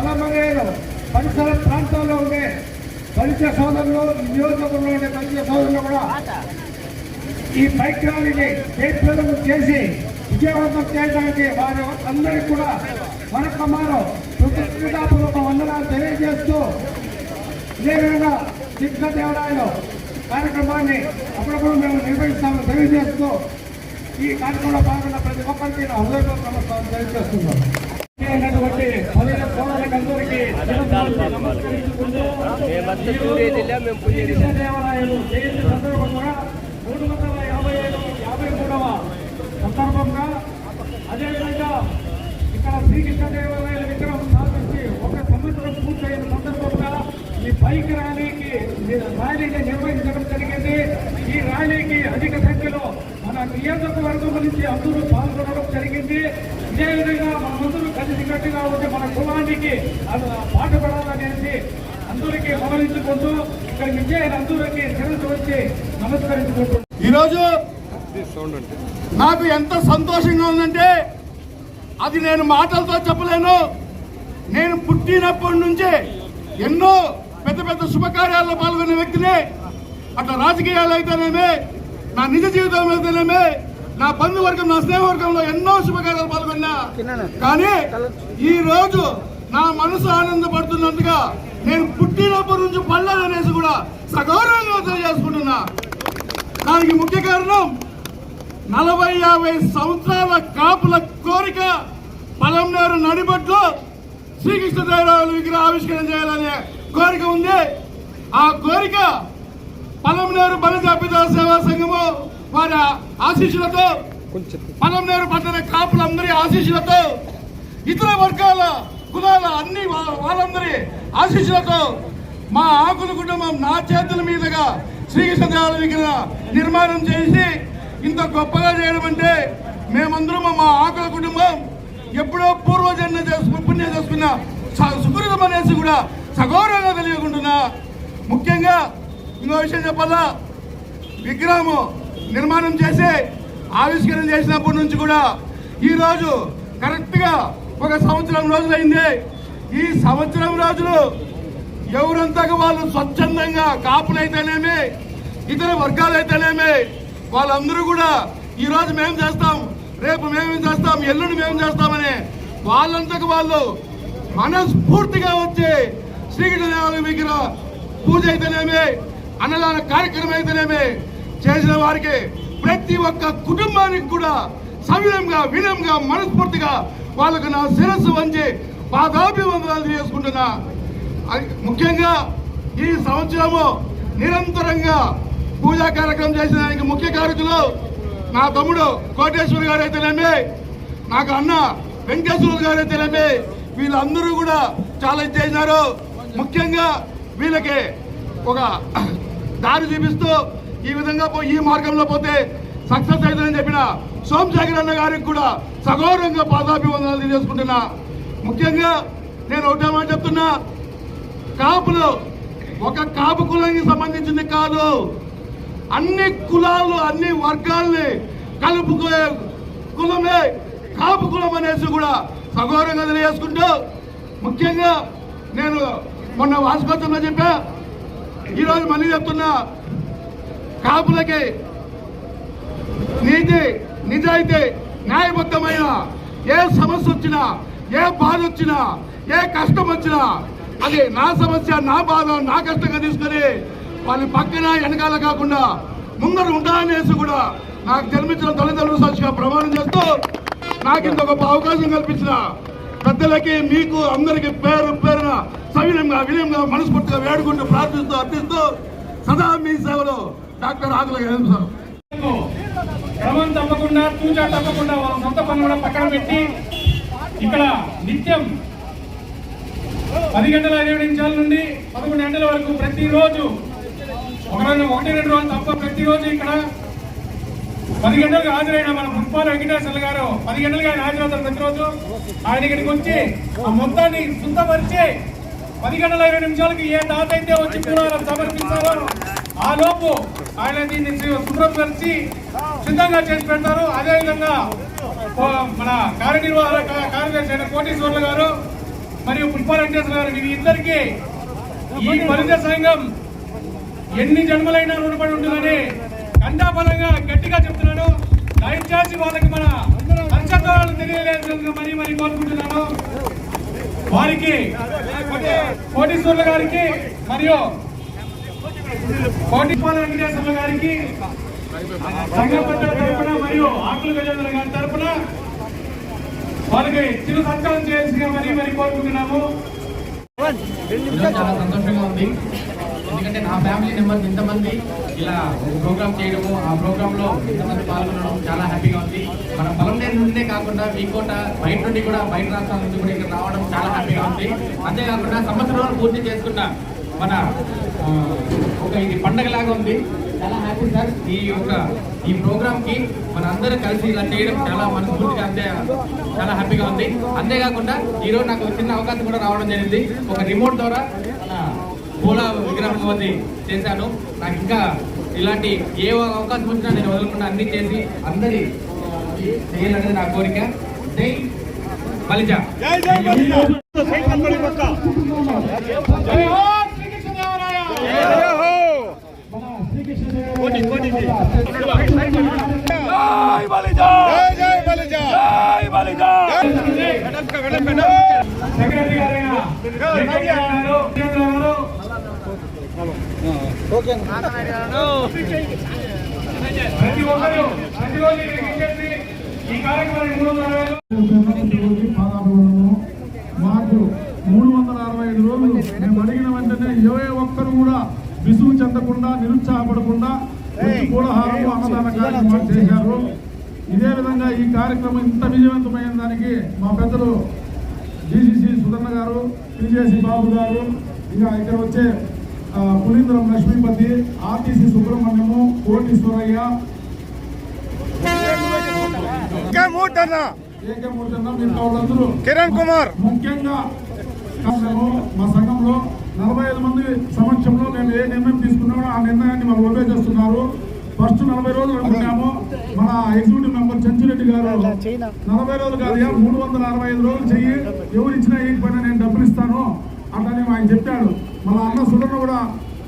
పలమనేరు పరిసర ప్రాంతాల్లో ఉండే పరిచయ సోదరులు నియోజకవర్గంలో ఉండే పరిచయ సోదరులు కూడా ఈ బైక్ ర్యాలీని జయప్రదం చేసి విజయవంతం చేయడానికి వారి అందరికీ కూడా మరొక మారు కృతజ్ఞతాపూర్వక వందనాలు తెలియజేస్తూ ఇదేవిధంగా దిగ్గదేవరాయలు కార్యక్రమాన్ని అప్పుడప్పుడు మేము నిర్వహిస్తామని తెలియజేస్తూ ఈ కార్యక్రమంలో పాల్గొన్న ప్రతి ఒక్కరికి నా హృదయపూర్వక నమస్కారం తెలియజేస్తున్నాం అయినటువంటి అందరికీ జయంతి సందర్భంగా మూడు వందల యాభై ఐదు యాభై మూడవ సందర్భంగా అదేవిధంగా ఇక్కడ శ్రీకృష్ణదేవరాయల విగ్రహం సాధించి ఒక సంవత్సరం పూర్తయిన సందర్భంగా ఈ బైక్ ర్యాలీకి ర్యాలీని నిర్వహించడం జరిగింది. ఈ ర్యాలీకి అధిక సంఖ్యలో నియోజకవర్గం నుంచి అందరూ పాల్గొనడం జరిగింది. ఇదే విధంగా మనమందరూ కలిసికట్టుగా ఉండి మన కులానికి అది పాటుపడాలనేసి అందరికీ గమనించుకుంటూ ఇక్కడ విజయాన్ని అందరికీ శిరస్సు వచ్చి నమస్కరించుకుంటూ. ఈరోజు నాకు ఎంత సంతోషంగా ఉందంటే అది నేను మాటలతో చెప్పలేను. నేను పుట్టినప్పటి నుంచే ఎన్నో పెద్ద పెద్ద శుభకార్యాల్లో పాల్గొనే వ్యక్తిని అట్లా రాజకీయాలు అయితేనేమి నా నిజ జీవితంలో అయితేనేమి నా బంధువర్గం నా స్నేహవర్గంలో ఎన్నో శుభకార్యాలు పాల్గొన్నా. కానీ ఈ రోజు నా మనసు ఆనందపడుతున్నందుగా నేను పుట్టినప్పటి నుంచి పళ్ళదనేసి కూడా సగౌరవంగా తెలియజేసుకుంటున్నా. దానికి ముఖ్య కారణం నలభై యాభై సంవత్సరాల కాపుల కోరిక పలంనేరు నడిబట్లో శ్రీకృష్ణదేవరాయల విగ్రహ ఆవిష్కరణ చేయాలనే కోరిక ఉంది. ఆ కోరిక పలంనేరు బలిజాపిత సేవా సంఘము వారి ఆశీస్సులతో పలంనేరు పట్టణ కాపులందరి ఆశీస్సులతో ఇతర వర్గాల కులాల అన్ని వాళ్ళందరి ఆశీస్సులతో మా ఆకుల కుటుంబం నా చేతుల మీదుగా శ్రీకృష్ణ దేవాలయ విగ్రహ నిర్మాణం చేసి ఇంత గొప్పగా చేయడం అంటే మేమందరం మా ఆకుల కుటుంబం ఎప్పుడో పూర్వజన్మ చేసుకుని పుణ్యం చేసుకున్న స- సుకృతం అనేసి కూడా సగౌరవంగా తెలియకుంటున్నా. ముఖ్యంగా ఇంకో విషయం చెప్పాలా? విగ్రహము నిర్మాణం చేసి ఆవిష్కరణ చేసినప్పటి నుంచి కూడా ఈరోజు కరెక్ట్గా ఒక సంవత్సరం రోజులైంది. ఈ సంవత్సరం రోజులు ఎవరంతా వాళ్ళు స్వచ్ఛందంగా కాపులైతేనేమి ఇతర వర్గాలైతేనేమి వాళ్ళందరూ కూడా ఈ రోజు మేము చేస్తాం రేపు మేము చేస్తాం ఎల్లుండి మేము చేస్తామని వాళ్ళంతకు వాళ్ళు మనస్ఫూర్తిగా వచ్చి శ్రీకృష్ణ దేవాలయం దగ్గర పూజ అయితేనేమి అన్నదాన కార్యక్రమం అయితేనేమే చేసిన వారికి ప్రతి ఒక్క కుటుంబానికి కూడా సవినంగా వినంగా మనస్ఫూర్తిగా వాళ్ళకు నా శిరస్సు వంచి పాదాభివందనాలు చేసుకుంటున్నా అది ముఖ్యంగా ఈ సంవత్సరము నిరంతరంగా పూజా కార్యక్రమం చేసిన దానికి ముఖ్య కార్యకులు నా తమ్ముడు కోటేశ్వర్ గారు అయితేనేమి నాకు అన్న వెంకటేశ్వర గారు అయితేనేమి వీళ్ళందరూ కూడా చాలా ఇది చేసినారు ముఖ్యంగా వీళ్ళకి ఒక దారి చూపిస్తూ ఈ విధంగా పో- ఈ మార్గంలో పోతే సక్సెస్ అవుతుందని చెప్పిన సోమశేఖర్ అన్న గారికి కూడా సగౌరవంగా పాదాభివందనాలు తెలియజేసుకుంటున్నా. ముఖ్యంగా నేను ఒకటే మాట చెప్తున్నా కాపులు ఒక కాపు కులానికి సంబంధించింది కాదు. అన్ని కులాలు అన్ని వర్గాల్ని కలుపుకునే కులమే కాపు కులం అనేసి కూడా సగౌరవంగా తెలియజేసుకుంటూ ముఖ్యంగా నేను మొన్న వాసుకోవచ్చంలో చెప్పా ఈరోజు మళ్ళీ చెప్తున్నా కాపులకి నీతి నిజాయితీ న్యాయబద్ధమైన ఏ సమస్య వచ్చినా ఏ బాధ వచ్చినా ఏ కష్టం వచ్చినా అది నా సమస్య నా బాధ నా కష్టంగా తీసుకొని వాళ్ళ పక్కన వెనకాల కాకుండా ముందర ఉండాలనేసి కూడా నాకు జన్మించిన తల్లిదండ్రులు సాక్షిగా ప్రమాణం చేస్తూ నాకు ఇంత గొప్ప అవకాశం కల్పించిన పెద్దలకి మీకు అందరికి పేరు పేరున సవినంగా వినయంగా మనస్ఫూర్తిగా వేడుకుంటూ ప్రార్థిస్తూ అర్థిస్తూ సదా మీ సేవలో డాక్టర్ ఆకుల సార్. క్రమం తప్పకుండా తూచా తప్పకుండా వాళ్ళ సొంత పనులు కూడా పక్కన పెట్టి ఇక్కడ నిత్యం పది గంటల ఇరవై నిమిషాల నుండి పదకొండు గంటల వరకు ప్రతిరోజు ఒక రోజు ఒకటి రెండు రోజులు తప్ప ప్రతిరోజు ఇక్కడ పది గంటలకు హాజరైన మన పుష్పాల వెంకటేశ్వర గారు పది గంటలకు ఆయన హాజరవుతారు ప్రతిరోజు. ఆయన ఇక్కడికి వచ్చి ఆ మొత్తాన్ని శుద్ధపరిచి పది గంటల ఇరవై నిమిషాలకి ఏ తాత అయితే వచ్చి పూర్వాలను సమర్పించారో ఆ లోపు ఆయన దీన్ని శుభ్రపరిచి సిద్ధంగా చేసి పెడతారు. అదేవిధంగా ఓ మన కార్యనిర్వాహక కార్యదర్శి అయిన కోటీశ్వర్లు గారు మరియు పుష్ప వెంకటేశ్వర గారు వీరి ఇద్దరికి ఈ పరిచయ సంఘం ఎన్ని జన్మలైనా రుణపడి ఉంటుందని కండాబలంగా గట్టిగా చెప్తున్నాను. దయచేసి వాళ్ళకి మన హర్షధ్వారాలు తెలియలేదు మరీ మరీ కోరుకుంటున్నాను. వారికి కోటీశ్వర్ల గారికి మరియు కోటిపాల వెంకటేశ్వర్ల గారికి సంఘపట్ల తరపున మరియు ఆకుల గజేంద్ర గారి తరపున వారికి చిరు సత్కారం చేయాల్సిందిగా మరీ మరీ కోరుకుంటున్నాము. చాలా సంతోషంగా ఉంది. ఎందుకంటే నా ఫ్యామిలీ నెంబర్ ఇంతమంది ఇలా ప్రోగ్రామ్ చేయడము ఆ ప్రోగ్రామ్లో ఇంతమంది పాల్గొనడం చాలా హ్యాపీగా ఉంది. మన పొలంనేరు నుండే కాకుండా మీకోట బయట నుండి కూడా బయట రాష్ట్రాల నుండి కూడా ఇక్కడ రావడం చాలా హ్యాపీగా ఉంది. అంతేకాకుండా సంవత్సరాలు పూర్తి చేసుకున్న మన ఒక ఇది పండగలాగా ఉంది. చాలా హ్యాపీ సార్. ఈ యొక్క ఈ ప్రోగ్రామ్కి మన కలిసి ఇలా చేయడం చాలా మనస్ఫూర్తిగా అంతే చాలా హ్యాపీగా ఉంది. అంతేకాకుండా ఈ రోజు నాకు చిన్న అవకాశం కూడా రావడం జరిగింది. ఒక రిమోట్ ద్వారా పూల విగ్రహం అది చేశాను నాకు ఇంకా ఇలాంటి ఏ అవకాశం వచ్చినా నేను వదలకుండా అన్ని చేసి అందరి చేయాలనేది నా కోరిక జై బలిజ సెక్రటరీ గారైన వెంకయ్య గారు, రాజేంద్ర గారు ప్రతి ఒక్కరు ప్రతిరోజు ఈ కార్యక్రమాన్ని మూడు వందల అరవై మాకు మూడు వందల అరవై ఐదు రోజులు మేము అడిగిన వెంటనే ఏ ఒక్కరు కూడా విసుగు చెందకుండా నిరుత్సాహపడకుండా వచ్చి అన్నదాన కార్యక్రమాలు చేశారు. ఇదే విధంగా ఈ కార్యక్రమం ఇంత విజయవంతమైన దానికి మా పెద్దలు డిసిసి సుధన్న గారు పిజేసి బాబు గారు ఇక ఇక్కడ వచ్చే పునీంద్రం లక్ష్మీపతి ఆర్టీసీ సుబ్రహ్మణ్యము మిగతా వాళ్ళందరూ కిరణ్ కుమార్. ముఖ్యంగా మా సంఘంలో నలభై ఐదు మంది సమక్షంలో మేము ఏ నిర్ణయం తీసుకున్నామో ఆ నిర్ణయాన్ని వాళ్ళు ఒబే చేస్తున్నారు. ఫస్ట్ నలభై రోజులు అనుకున్నాము. మన ఎగ్జిక్యూటివ్ మెంబర్ చెంచురెడ్డి గారు నలభై రోజులు కాదు మూడు వందల అరవై ఐదు రోజులు చెయ్యి. ఎవరు ఇచ్చినా ఏ పైన నేను డబ్బులు ఇస్తాను. అట్లని ఆయన చెప్పాడు. మన అన్న సుడను కూడా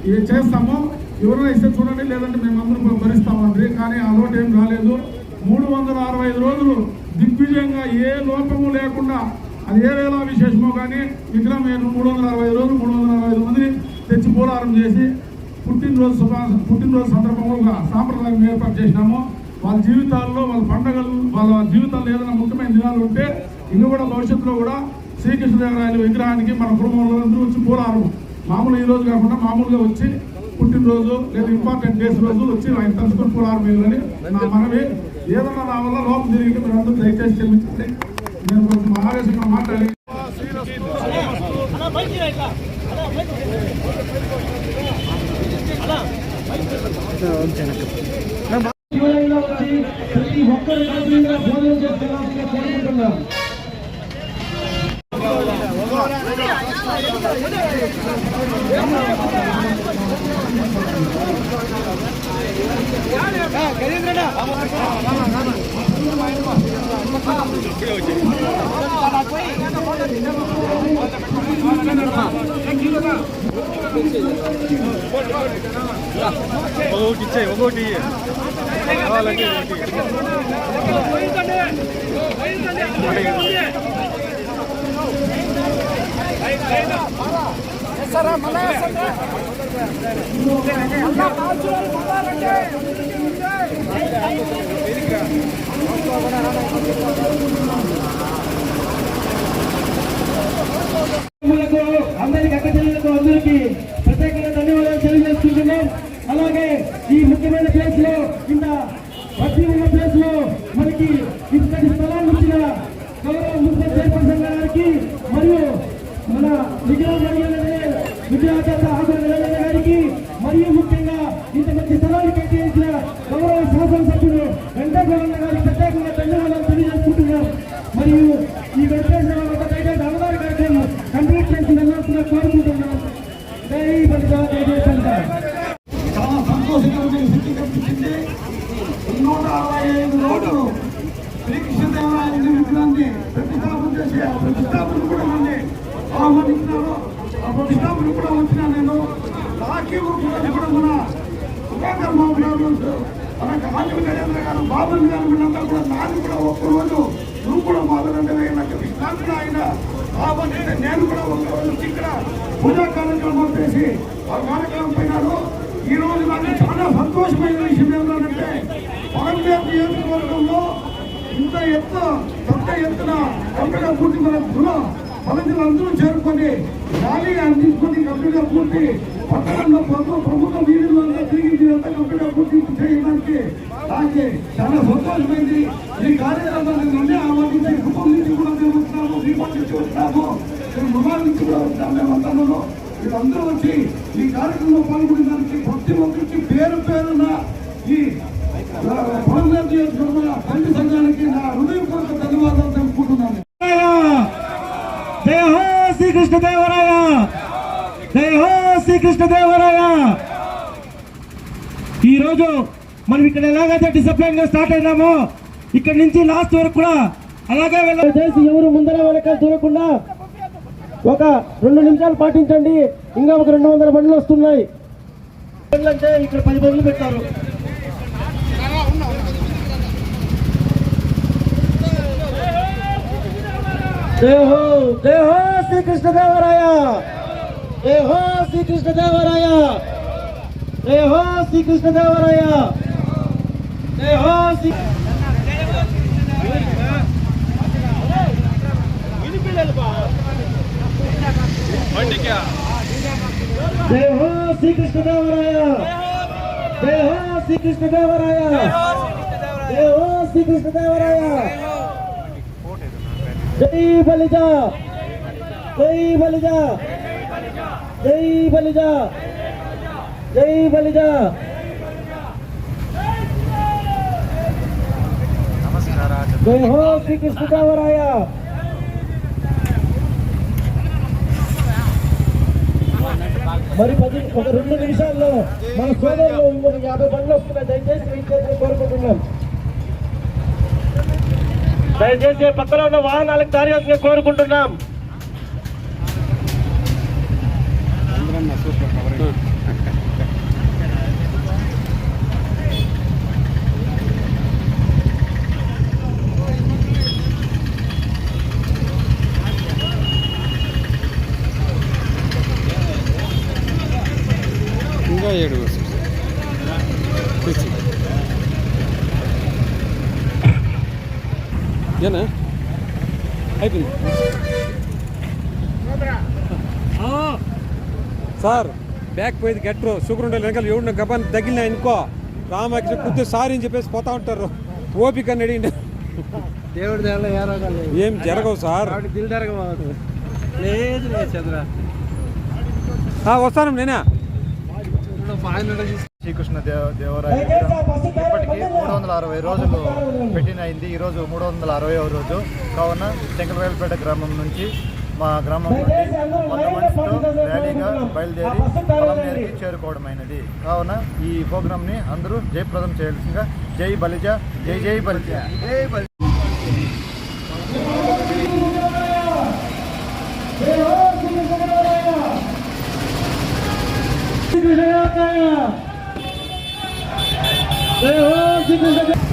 ఇది చేస్తాము. ఎవరైనా ఇస్తే చూడండి లేదంటే మేమందరం భరిస్తామండి కానీ అలవాటు ఏం రాలేదు. మూడు వందల అరవై ఐదు రోజులు దిగ్విజయంగా ఏ లోపము లేకుండా అది ఏ వేళ విశేషమో కానీ విగ్రహం నేను మూడు వందల అరవై రోజులు మూడు వందల అరవై ఐదు మందిని తెచ్చి పోరాటం చేసి పుట్టినరోజు శుభా పుట్టినరోజు సందర్భంగా ఒక సాంప్రదాయం ఏర్పాటు చేసినాము. వాళ్ళ జీవితాల్లో వాళ్ళ పండగలు వాళ్ళ జీవితాల్లో ఏదైనా ముఖ్యమైన దినాలు ఉంటే ఇవి కూడా భవిష్యత్తులో కూడా శ్రీకృష్ణదేవరాయల విగ్రహానికి మన కుటుంబంలో అందరూ వచ్చి పోరారు మామూలు ఈ రోజు కాకుండా మామూలుగా వచ్చి పుట్టినరోజు లేదా ఇంపార్టెంట్ డేస్ రోజు వచ్చి ఆయన తలుచుకొని పోలారు మీరు అని నా మనవి. ఏదన్నా నా వల్ల లోపం జరిగితే మీరు అందరూ దయచేసి క్షమించండి. నేను కొంచెం మహావేశంగా మాట్లాడి శివలయంలో వచ్చి ప్రతి ఒక్కరు కలిసిగా భోజనం చేసుకోవాల్సిందిగా కోరుకుంటున్నాం ఒకటి ఇచ్చాయి ఒకటి కావాలంటే కుటుంబాలకు, అందరికి అక్క చెల్లెలకు అందరికీ ప్రత్యేకంగా ధన్యవాదాలు తెలియజేసుకుంటున్నాం అలాగే ఈ ముఖ్యమైన ప్లేస్లో ఇంత వచ్చి ఉన్న ప్లేస్లో మనకి ఇంతటి స్థలాన్ని ఇచ్చిన గౌరవ మున్సిపల్ చైర్పర్సన్ గారికి మరియు మన విగ్రహం విగ్రహాచార్య ఆకుల గారికి మరియు ముఖ్యంగా ఇంత మంచి స్థలాన్ని కేటాయించిన గౌరవ శాసనసభ్యులు వెంకటరమణ గారికి ప్రత్యేకంగా ధన్యవాదాలు తెలియజేసుకుంటున్నాం మరియు ఈ వెంకటేశ్వర ఒక దయచేసి అన్నదాన కార్యక్రమం కంప్లీట్ చేసి వెళ్ళాల్సిన కోరుకుంటున్నాం జై బలిదా జై జై శంకర్ చాలా సంతోషంగా ఉంది స్థితి కనిపించింది నూట అరవై ఐదు రోజులు శ్రీకృష్ణదేవరాయల విగ్రహాన్ని ప్రతిష్టాపన చేసి ఆ ప్రతిష్టాపన కూడా నన్ను ఆహ్వానించినారు ఆ ప్రతిష్టాపన కూడా వచ్చినా నేను రాఖీ కూడా కూడా మన సుధాకర్ బాబు గారు అలాగే ఆంజల గజేంద్ర గారు బాబు గారు వీళ్ళందరూ కూడా నాది కూడా ఒక్కరోజు నువ్వు కూడా మొదలంటే నాకు విశ్రాంతి ఆయన ఆహ్వానిస్తే నేను కూడా ఒక్కరోజు వచ్చి ఇక్కడ పూజా కార్యక్రమం చేసి ఆ కార్యక్రమం పోయినారు ఈ రోజు నాకు చాలా సంతోషమైన విషయం ఏంటంటే పాండ్యాప్ నియోజకవర్గంలో ఇంత ఎత్తు పెద్ద ఎత్తున కంప్యూటర్ పూర్తి మన గృహ పదజులు అందరూ చేరుకొని ర్యాలీ అందించుకొని కంప్యూటర్ పూర్తి పట్టణంలో ప్రభుత్వ ప్రభుత్వ వీధుల్లో తిరిగి అంతా కంప్యూటర్ పూర్తి చేయడానికి నాకు చాలా సంతోషమైంది ఈ కార్యక్రమాన్ని నుండి ఆమోదించి కుటుంబం నుంచి కూడా మేము వస్తాము దీపం నుంచి వచ్చినాము మేము మృగాల నుంచి కూడా వచ్చాము మేమంతా వీళ్ళందరూ వచ్చి ఈ కార్యక్రమంలో పాల్గొనడానికి ప్రతి ఒక్కరికి పేరు పేరున ఈ నియోజకవర్గ కంటి సంఘానికి నా హృదయపూర్వక ధన్యవాదాలు తెలుపుకుంటున్నాను. జై హో శ్రీకృష్ణ దేవరాయ! జై హో శ్రీకృష్ణ దేవరాయ! ఈ రోజు మనం ఇక్కడ ఎలాగైతే డిసిప్లైన్గా స్టార్ట్ అయినామో ఇక్కడ నుంచి లాస్ట్ వరకు కూడా అలాగే వెళ్ళాలి ఎవరు ముందర వెనక దూరకుండా ఒక రెండు నిమిషాలు పాటించండి. ఇంకా ఒక రెండు వందల బండ్లు వస్తున్నాయి. అంటే ఇక్కడ పది బండ్లు పెట్టారు. జై హో జై హో శ్రీకృష్ణ దేవరాయ. జై హో శ్రీకృష్ణ దేవరాయ. జై హో శ్రీకృష్ణ దేవరాయ జై హో శ్రీ జై హో శ్రీకృష్ణ దేవరాయ జై హో శ్రీకృష్ణ దేవరాయ జై హో శ్రీకృష్ణ దేవరాయ జై బలిజ జై బలిజ జై బలిజ జై బలిజ జై హో శ్రీకృష్ణ దేవరాయ మరి పది ఒక రెండు నిమిషాల్లో మన సోదరులు ఇంకొక యాభై బండ్లు వస్తున్నాయి. దయచేసి వెయిట్ చేసి కోరుకుంటున్నాం. దయచేసి పక్కన ఉన్న వాహనాలకు దారి కోరుకుంటున్నాం. ఇంకా ఏడు తెచ్చి ఏనా అయిపోయింది సార్ బ్యాక్ పోయేది గెట్రు షుగర్ ఉండే వెనకాల ఎవడు గబాన్ తగిలినా అనుకో రామకృష్ణ కొద్దిగా సారీ అని చెప్పేసి పోతా ఉంటారు. ఓపిక అని అడిగిండు దేవుడి దేవుడు ఏ జరగవు సార్. లేదు లేదు చంద్ర. వస్తాను నేనే? శ్రీకృష్ణ దేవ దేవరాయ ఇప్పటికీ మూడు వందల అరవై రోజులు పెట్టిన అయింది ఈరోజు మూడు వందల అరవై రోజు. కావున శంకరవేలపేట గ్రామం నుంచి మా గ్రామం నుండి వంద మందితో ర్యాలీగా బయలుదేరి పొలంనేరుకి చేరుకోవడమైనది. కావున ఈ ప్రోగ్రాంని అందరూ జయప్రదం చేయాల్సిందిగా జై బలిజ జై జై బలిజ. జై శ్రీకృష్ణ